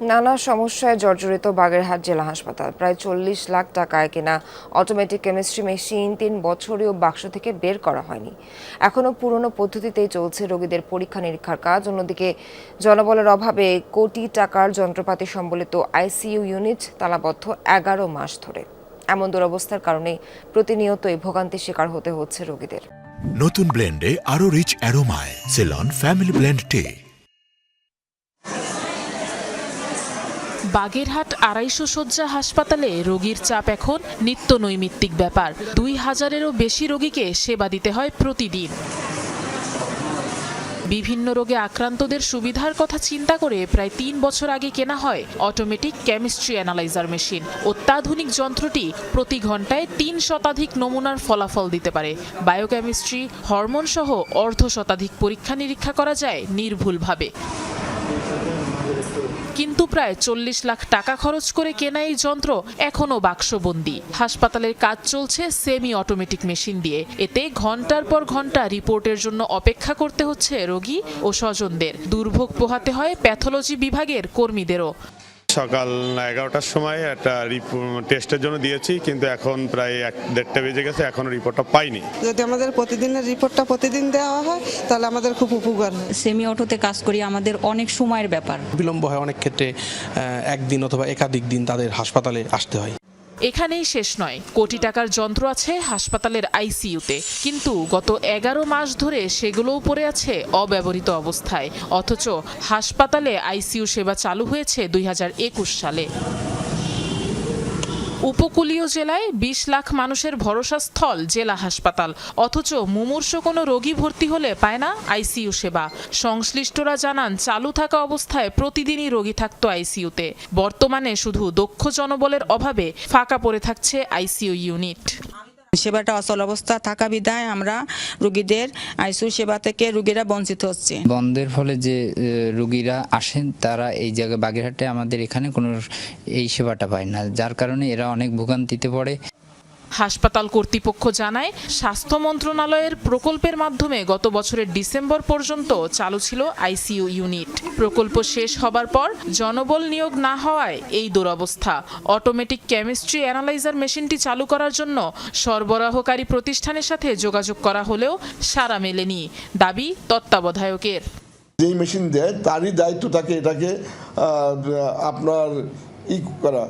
নানা সমস্যায় জর্জরিত বাগেরহাট জেলা হাসপাতাল। প্রায় চল্লিশ লাখ টাকায় কেনা অটোমেটিক কেমিস্ট্রি মেশিন তিন বছরেও বাক্স থেকে বের করা হয়নি। এখনও পুরনো পদ্ধতিতেই চলছে রোগীদের পরীক্ষা নিরীক্ষার কাজ। অন্যদিকে জনবলের অভাবে কোটি টাকার যন্ত্রপাতি সম্বলিত আইসিইউ ইউনিট তালাবদ্ধ এগারো মাস ধরে। এমন দুরবস্থার কারণে প্রতিনিয়তই ভোগান্তির শিকার হতে হচ্ছে রোগীদের। নতুন ব্লেন্ডে আরও রিচ অ্যারোমায় সেলন ফ্যামিলি ব্লেন্ড টে বাগেরহাট আড়াইশো শয্যা হাসপাতালে রোগীর চাপ এখন নিত্য নৈমিত্তিক ব্যাপার। দুই হাজারেরও বেশি রোগীকে সেবা দিতে হয় প্রতিদিন। বিভিন্ন রোগে আক্রান্তদের সুবিধার কথা চিন্তা করে প্রায় তিন বছর আগে কেনা হয় অটোমেটিক কেমিস্ট্রি অ্যানালাইজার মেশিন। অত্যাধুনিক যন্ত্রটি প্রতি ঘন্টায় তিন শতাধিক নমুনার ফলাফল দিতে পারে। বায়োকেমিস্ট্রি হরমোন সহ অর্ধ শতাধিক পরীক্ষা নিরীক্ষা করা যায় নির্ভুলভাবে। কিন্তু প্রায় চল্লিশ লাখ টাকা খরচ করে কেনা এই যন্ত্র এখনও বাক্সবন্দি। হাসপাতালের কাজ চলছে সেমি অটোমেটিক মেশিন দিয়ে। এতে ঘণ্টার পর ঘণ্টা রিপোর্টের জন্য অপেক্ষা করতে হচ্ছে রোগী ও স্বজনদের। দুর্ভোগ পোহাতে হয় প্যাথোলজি বিভাগের কর্মীদেরও। সকাল এগারোটার সময় একটা টেস্টের জন্য দিয়েছি কিন্তু এখন প্রায় এক দেড়টা বেজে গেছে এখনও রিপোর্টটা পাইনি। যদি আমাদের প্রতিদিনের রিপোর্টটা প্রতিদিন দেওয়া হয় তাহলে আমাদের খুব উপকার হয়। সেমি অটোতে কাজ করি আমাদের অনেক সময়ের ব্যাপার। বিলম্ব হয় অনেক ক্ষেত্রে একদিন অথবা একাধিক দিন তাদের হাসপাতালে আসতে হয়। এখানেই শেষ নয়। কোটি টাকার যন্ত্র আছে হাসপাতালের আইসিইউতে। কিন্তু গত এগারো মাস ধরে সেগুলোও পড়ে আছে অব্যবহৃত অবস্থায়। অথচ হাসপাতালে আইসিইউ সেবা চালু হয়েছে দুই হাজার একুশ সালে। উপকূলীয় জেলায় বিশ লাখ মানুষের ভরসা স্থল জেলা হাসপাতাল। অথচ মুমূর্ষ কোনো রোগী ভর্তি হলে পায় না আইসিইউ সেবা। সংশ্লিষ্টরা জানান, চালু থাকা অবস্থায় প্রতিদিনই রোগী থাকত আইসিইউতে। বর্তমানে শুধু দক্ষ জনবলের অভাবে ফাঁকা পড়ে থাকছে আইসিইউ ইউনিট। সেবাটা অচল অবস্থা, থাকা বিধায় আমরা রুগীদের আইসিউ সেবা থেকে রুগীরা বঞ্চিত হচ্ছে। বন্ধের ফলে যে রুগীরা রোগীরা আসেন, তারা এই জায়গায় বাগেরহাটে আমাদের এখানে কোনো এই সেবাটা পায় না, যার কারণে এরা অনেক ভোগান্তিতে পড়ে। হাসপাতাল কর্তৃপক্ষ জানায়, স্বাস্থ্য মন্ত্রণালয়ের প্রকল্পের মাধ্যমে গত বছরের ডিসেম্বর পর্যন্ত চালু ছিল আইসিইউ ইউনিট। প্রকল্প শেষ হবার পর জনবল নিয়োগ না হওয়ায় এই দুরবস্থা। অটোমেটিক কেমিস্ট্রি অ্যানালাইজার মেশিনটি চালু করার জন্য সরবরাহকারী প্রতিষ্ঠানের সাথে যোগাযোগ করা হলেও সাড়া মেলেনি। দাবি তত্ত্বাবধায়কের। যেই মেশিন দেয়, তারই দায়িত্ব থাকে এটাকে আপনার ই করা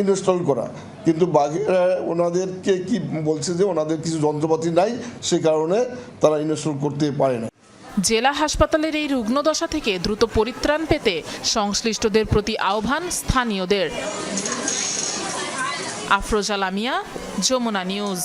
ইনস্টল করা। কিন্তু বাকি ওনাদেরকে কি বলছে যে ওনাদের কিছু যন্ত্রপাতি নাই, সে কারণে তারা ইনস্টল করতে পারে না। জেলা হাসপাতালের এই রুগ্নদশা থেকে দ্রুত পরিত্রাণ পেতে সংশ্লিষ্টদের প্রতি আহ্বান স্থানীয়দের। আফরোজা লামিয়া, যমুনা নিউজ।